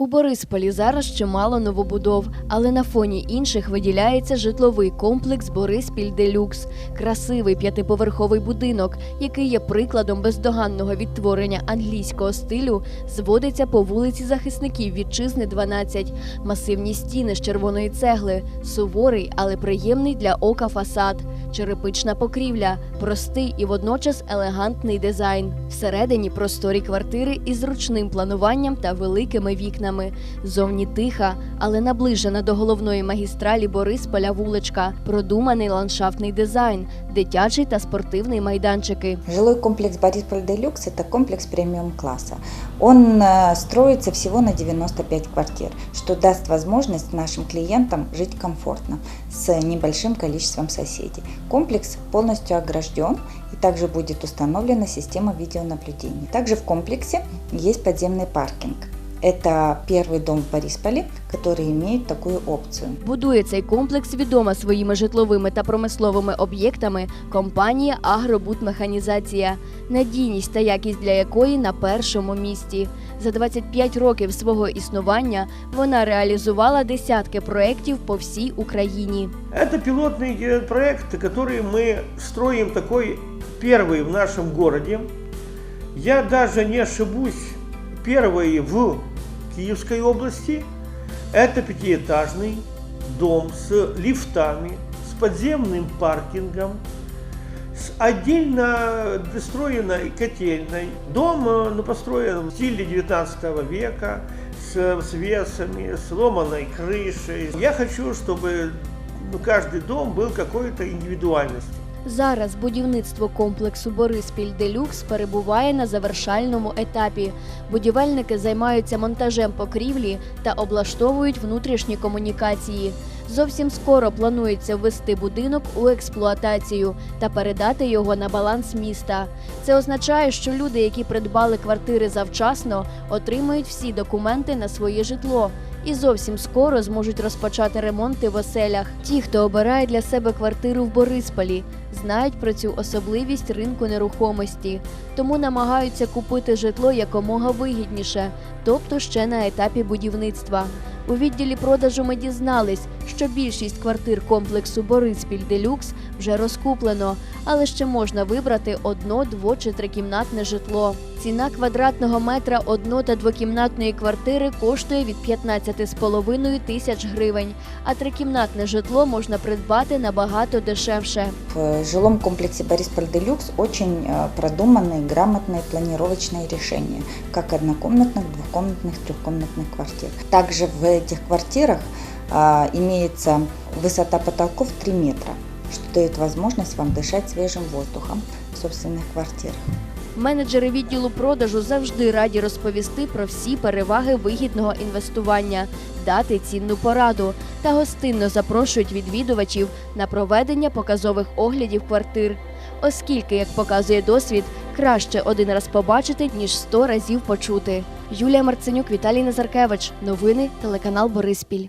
У Борисполі зараз чимало новобудов, але на фоні інших виділяється житловий комплекс Бориспіль Делюкс, красивий п'ятиповерховий будинок, який є прикладом бездоганного відтворення англійського стилю, зводиться по вулиці захисників вітчизни 12. Масивні стіни з червоної цегли, суворий, але приємний для ока фасад, черепична покрівля, простий і водночас елегантний дизайн. Всередині просторі квартири із зручним плануванням та великими вікнами. Зовні тиха, але наближена до головної магістралі Борисполя вуличка, продуманий ландшафтний дизайн, дитячий та спортивний майданчики. Жилой комплекс Борисполь Делюкс – это комплекс премиум-класса. Он э, строится всего на 95 квартир, что даст возможность нашим клиентам жить комфортно с небольшим количеством соседей. Комплекс полностью огражден и также будет установлена система видеонаблюдения. Также в комплексе есть подземный паркинг. Это первый дом в Борисполе, который имеет такую опцию. Будує цей комплекс відома своїми житловими та промисловими об'єктами компанія Агробудмеханізація, надійність та якість для якої на першому місці. За 25 років свого існування вона реалізувала десятки проєктів по всій Україні. Это пилотный э, проект, который мы строим такой первый в нашем городе. Я даже не ошибусь, Первый в Киевской области. Это пятиэтажный дом с лифтами, с подземным паркингом, с отдельно достроенной котельной. Дом э, ну, построен в стиле 19 века, с свесами, с ломаной крышей. Я хочу, чтобы ну, каждый дом был какой-то индивидуальностью. Зараз будівництво комплексу Бориспіль Делюкс перебуває на завершальному етапі. Будівельники займаються монтажем покрівлі та облаштовують внутрішні комунікації. Зовсім скоро планується ввести будинок у експлуатацію та передати його на баланс міста. Це означає, що люди, які придбали квартири завчасно, отримають всі документи на своє житло. І зовсім скоро зможуть розпочати ремонти в оселях. Ті, хто обирає для себе квартиру в Борисполі, знають про цю особливість ринку нерухомості, тому намагаються купити житло якомога вигідніше, тобто ще на етапі будівництва. У відділі продажу ми дізнались, що більшість квартир комплексу Бориспіль Делюкс вже розкуплено, але ще можна вибрати одно, дво чи трикімнатне житло. Ціна квадратного метра одно- та двокімнатної квартири коштує від 15,5 тисяч гривень, а трикімнатне житло можна придбати набагато дешевше. Жилом комплексе Борисполь Делюкс очень э, продуманные, грамотные планировочные решения, как однокомнатных, двухкомнатных, трехкомнатных квартир. Также в этих квартирах а, имеется высота потолков 3 метра, что дает возможность вам дышать свежим воздухом в собственных квартирах. Менеджери відділу продажу завжди раді розповісти про всі переваги вигідного інвестування, дати цінну пораду та гостинно запрошують відвідувачів на проведення показових оглядів квартир. Оскільки, як показує досвід, краще один раз побачити, ніж сто разів почути. Юлія Марценюк, Віталій Назаркевич. Новини телеканал Бориспіль.